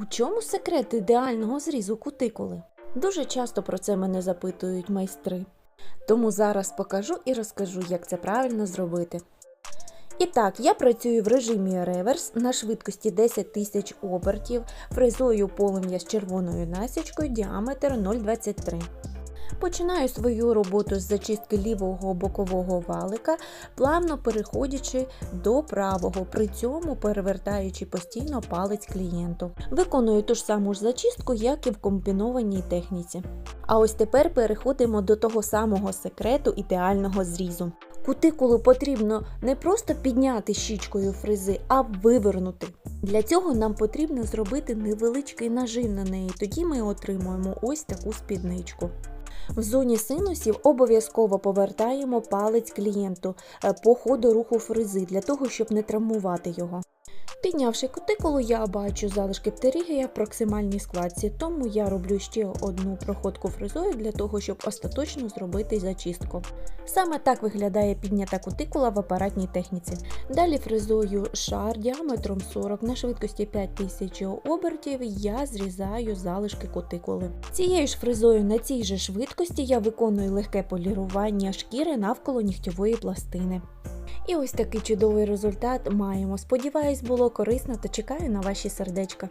У чому секрет ідеального зрізу кутикули? Дуже часто про це мене запитують майстри. Тому зараз покажу і розкажу, як це правильно зробити. І так, я працюю в режимі реверс на швидкості 10 тисяч обертів, фрезою полум'я з червоною насічкою діаметр 0,23. Починаю свою роботу з зачистки лівого бокового валика, плавно переходячи до правого, при цьому перевертаючи постійно палець клієнту. Виконую ту ж саму ж зачистку, як і в комбінованій техніці. А ось тепер переходимо до того самого секрету ідеального зрізу. Кутикулу потрібно не просто підняти щічкою фрези, а вивернути. Для цього нам потрібно зробити невеличкий нажим на неї, тоді ми отримуємо ось таку спідничку. В зоні синусів обов'язково повертаємо палець клієнту е, по ходу руху фрези для того, щоб не травмувати його. Піднявши кутикулу, я бачу залишки птерігія в проксимальній складці, тому я роблю ще одну проходку фрезою для того, щоб остаточно зробити зачистку. Саме так виглядає піднята кутикула в апаратній техніці. Далі фрезою шар діаметром 40 на швидкості 5000 обертів я зрізаю залишки кутикули. Цією ж фрезою на цій же швидкості я виконую легке полірування шкіри навколо нігтєвої пластини. І ось такий чудовий результат маємо. Сподіваюсь, було корисно та чекаю на ваші сердечка.